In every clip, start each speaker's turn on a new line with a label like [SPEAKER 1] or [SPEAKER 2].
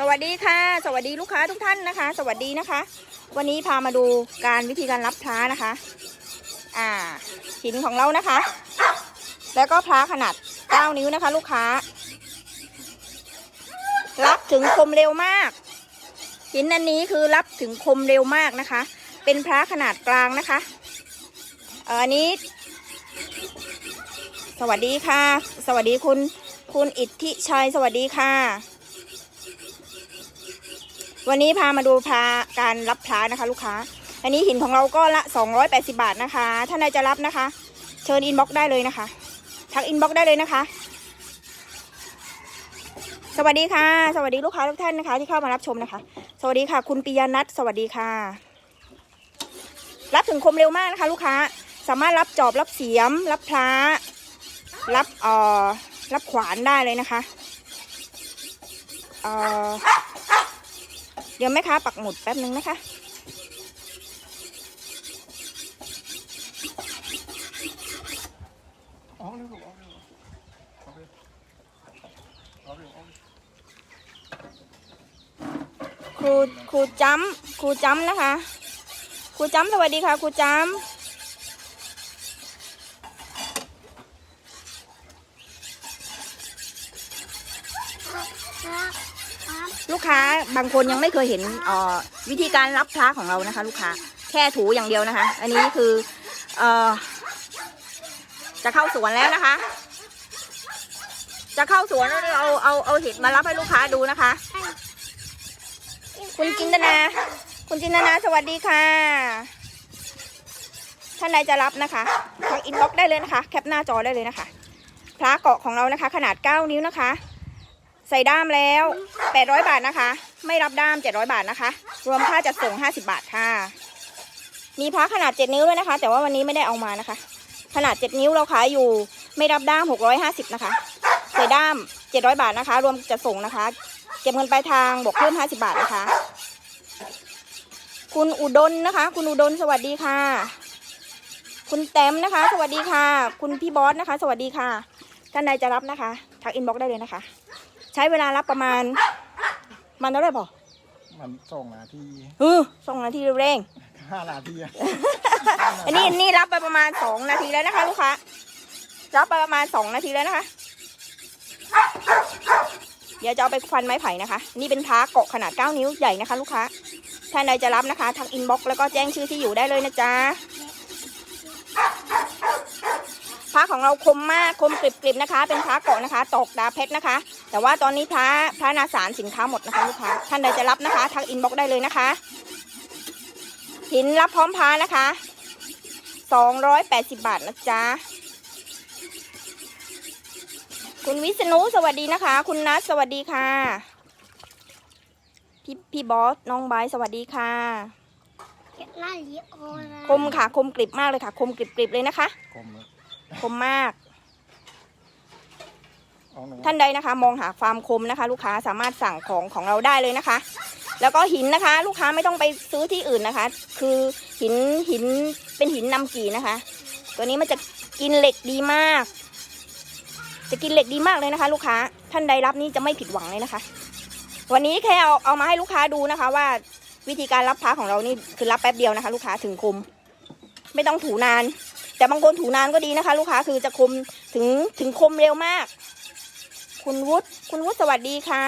[SPEAKER 1] สวัสดีค่ะ สวัสดีลูกค้าทุกท่านนะคะ สวัสดีนะคะ วันนี้พามาดูการวิธีการรับพระนะคะ อ่าหินของเรานะคะ แล้วก็พระขนาด 9 นิ้วนะคะ ลูกค้า รับถึงคมเร็วมาก หินอันนี้คือรับถึงคมเร็วมากนะคะ เป็นพระขนาดกลางนะคะอันนี้ สวัสดีค่ะ สวัสดีคุณ คุณอิทธิชัย สวัสดีค่ะ วันนี้พามาดูพาการรับพระนะคะ ลูกค้า อันนี้หินของเราก็ละ 280 บาทนะคะ ถ้านายจะรับนะคะ เชิญอินบ็อกซ์ได้เลยนะคะ ทักอินบ็อกซ์ได้เลยนะคะ สวัสดีค่ะ สวัสดีลูกค้าทุกท่านนะคะ ที่เข้ามารับชมนะคะ สวัสดีค่ะ คุณปิยานัทสวัสดีค่ะ รับถึงคมเร็วมากนะคะ ลูกค้า สามารถรับจอบรับเสียม รับพระ รับเอ่อ รับขวานได้เลยนะคะ เอ่อ เดี๋ยวแม่ค้าปักหมุดแป๊บนึงนะคะ
[SPEAKER 2] ออกเร็วออกเร็วออกเร็วออกเร็วออกเร็ว
[SPEAKER 1] ครูครูจ้ำครูจ้ำนะคะ ครูจ้ำสวัสดีค่ะ ครูจ้ำลูกค้า บางคนยังไม่เคยเห็นวิธีการรับพระของเรานะคะ ลูกค้าแค่ถูอย่างเดียวนะคะ อันนี้คือเออจะเข้าสวนแล้วนะคะ จะเข้าสวนแล้วเอาเอาเอาเห็ดมารับให้ลูกค้าดูนะคะ คุณจินตนา คุณจินตนาสวัสดีค่ะ ท่านใดจะรับนะคะทักอินบ็อกได้เลยนะคะ แคปหน้าจอได้เลยนะคะ พระเกาะของเรานะคะ ขนาด 9 นิ้วนะคะ ใส่ด้ามแล้ว 800 บาทนะคะ ไม่รับด้าม 700 บาทนะคะ รวมค่าจัดส่ง 50 บาทค่ะ มีพระขนาด 7 นิ้วด้วยนะคะ แต่ว่าวันนี้ไม่ได้เอามานะคะ ขนาด 7 นิ้วเราขายอยู่ ไม่รับด้าม 650 นะคะใส่ด้าม 700 บาทนะคะ รวมจัดส่งนะคะ เก็บเงินปลายทางบวกเพิ่ม 50 บาทนะคะ คุณอุดนนะคะ คุณอุดนสวัสดีค่ะ คุณแต้มนะคะ สวัสดีค่ะ คุณพี่บอสนะคะ สวัสดีค่ะท่านใดจะรับนะคะ ทักอินบ็อกซ์ได้เลยนะคะ ใช้เวลารับประมาณ มันเท่าไหร่บอก
[SPEAKER 2] มันส่งนาที
[SPEAKER 1] เออสองนาทีเร่ง
[SPEAKER 2] ห้านาทีอะ
[SPEAKER 1] อันนี้อันนี้รับไปประมาณสองนาทีแล้วนะคะ ลูกค้ารับไปประมาณสองนาทีแล้วนะคะ เดี๋ยวจะเอาไปฟันไม้ไผ่นะคะ นี่เป็นพระเกาะขนาด 9 นิ้วใหญ่นะคะ ลูกค้าท่านใดจะรับนะคะทักอินบ็อกซ์แล้วก็แจ้งชื่อที่อยู่ได้เลยนะจ๊ะพ ระของเราคมมากคมกริบๆนะคะ เป็นพระเกาะนะคะ ตอกดาเพชรนะคะ แต่ว่าตอนนี้พระพระนาสารสินค้าหมดนะคะลูกค้าท่านใดจะรับนะคะทักอินบ็อกซ์ได้เลยนะคะ หินรับพร้อมพระนะคะ280บาทนะจ๊ะคุณวิษณุสวัสดีนะคะ คุณนัทสวัสดีค่ะ พี่พี่บอสน้องไบร์ทสวัสดีค่ะ
[SPEAKER 3] หน้าลิโอนะ
[SPEAKER 1] คมค่ะคมกริบมากเลยค่ะ คมกริบกริบเลยนะคะ
[SPEAKER 2] กลมเลย
[SPEAKER 1] คมมาก
[SPEAKER 2] ออกหนึ่ง
[SPEAKER 1] ท่านใดนะคะ มองหาความคมนะคะ ลูกค้าสามารถสั่งของของเราได้เลยนะคะ แล้วก็หินนะคะ ลูกค้าไม่ต้องไปซื้อที่อื่นนะคะ คือหินหินเป็นหินนำกี่นะคะ ตัวนี้มันจะกินเหล็กดีมาก จะกินเหล็กดีมากเลยนะคะ ลูกค้า ท่านใดรับนี่จะไม่ผิดหวังเลยนะคะ วันนี้แค่เอาเอามาให้ลูกค้าดูนะคะ ว่าวิธีการรับพระของเรานี่คือรับแป๊บเดียวนะคะ ลูกค้าถึงคมไม่ต้องถูนาน แต่บางคนถูนานก็ดีนะคะ ลูกค้าคือจะคมถึงถึงคมเร็วมาก คุณวุฒิคุณวุฒิสวัสดีค่ะ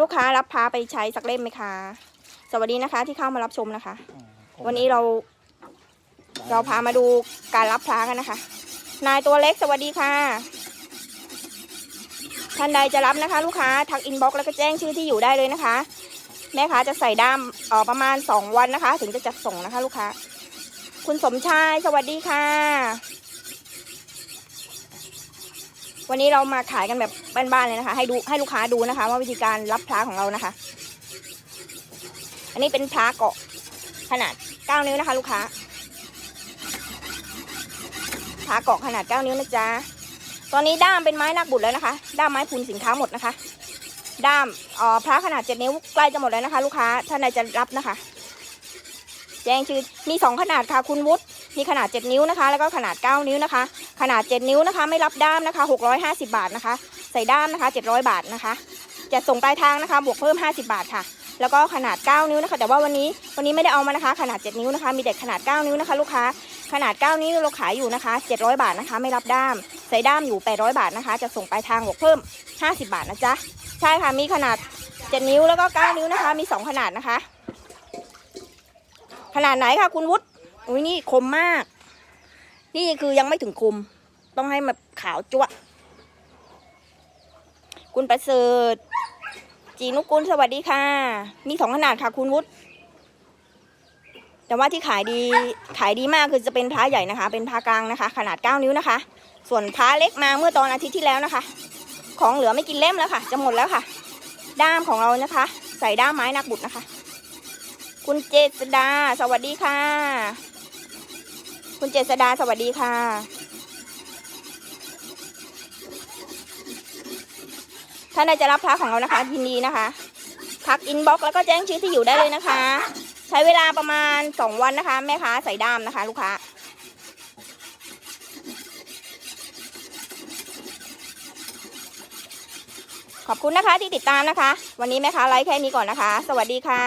[SPEAKER 1] ลูกค้ารับพาไปใช้สักเล่มไหมคะ สวัสดีนะคะที่เข้ามารับชมนะคะ
[SPEAKER 2] อืมกลม
[SPEAKER 1] วันนี้เรา เราพามาดูการรับพระกันนะคะ นายตัวเล็กสวัสดีค่ะท่านใดจะรับนะคะ ลูกค้าทักอินบ็อกซ์แล้วก็แจ้งชื่อที่อยู่ได้เลยนะคะ แม่ค้าจะใส่ด้ามเออประมาณ 2 วันนะคะ ถึงจะจัดส่งนะคะ ลูกค้า คุณสมชาย สวัสดีค่ะ วันนี้เรามาขายกันแบบบ้านๆเลยนะคะ ให้ดูให้ลูกค้าดูนะคะ ว่าวิธีการรับพระของเรานะคะ อันนี้เป็นพระเกาะขนาด 9 นิ้วนะคะ ลูกค้าพระเกาะขนาด 9 นิ้วนะจ๊ะ ตอนนี้ด้ามเป็นไม้นักบุตรแล้วนะคะ ด้ามไม้พูนสินค้าหมดนะคะ ด้ามอ่อพระขนาด 7 นิ้วใกล้จะหมดแล้วนะคะ ลูกค้าท่านใดจะรับนะคะ แจ้งชื่อมี 2 ขนาดค่ะคุณวุฒิมีขนาด 7 นิ้วนะคะ แล้วก็ขนาด 9 นิ้วนะคะ ขนาด 7 นิ้วนะคะ ไม่รับด้ามนะคะ 650 บาทนะคะ ใส่ด้ามนะคะ 700 บาทนะคะ จะส่งปลายทางนะคะ บวกเพิ่ม 50 บาทค่ะ แล้วก็ขนาด 9 นิ้วนะคะ แต่ว่าวันนี้วันนี้ไม่ได้เอามานะคะ ขนาด 7 นิ้วนะคะ มีแต่ขนาด 9 นิ้วนะคะ ลูกค้า ขนาด 9 นิ้วเราขายอยู่นะคะ 700 บาทนะคะ ไม่รับด้าม ใส่ด้ามอยู่ 800 บาทนะคะ จะส่งปลายทางบวกเพิ่ม 50 บาทนะจ๊ะ ใช่ค่ะ มีขนาด 7 นิ้วแล้วก็ 9 นิ้วนะคะ มี 2 ขนาดนะคะ ขนาดไหนคะคุณวุฒิอุ้ยนี่คมมาก นี่คือยังไม่ถึงคม ต้องให้มันขาวจั่วะคุณประเสริฐ จีนุกุลสวัสดีค่ะ มีสองขนาดค่ะคุณวุฒิแต่ว่าที่ขายดีขายดีมากคือจะเป็นพระใหญ่นะคะ เป็นพระกลางนะคะ ขนาด 9 นิ้วนะคะ ส่วนพระเล็กมาเมื่อตอนอาทิตย์ที่แล้วนะคะ ของเหลือไม่กินเล่มแล้วค่ะ จะหมดแล้วค่ะ ด้ามของเรานะคะ ใส่ด้ามไม้นักบุตรนะคะ คุณเจษดา สวัสดีค่ะ คุณเจษดา สวัสดีค่ะถ้าใครจะรับพระของเรานะคะยินดีนะคะทักอินบ็อกซ์แล้วก็แจ้งชื่อที่อยู่ได้เลยนะคะ ใช้เวลาประมาณ2วันนะคะ แม่ค้าใส่ด้ามนะคะ ลูกค้าขอบคุณนะคะที่ติดตามนะคะ วันนี้แม่ค้าไลฟ์แค่นี้ก่อนนะคะ สวัสดีค่ะ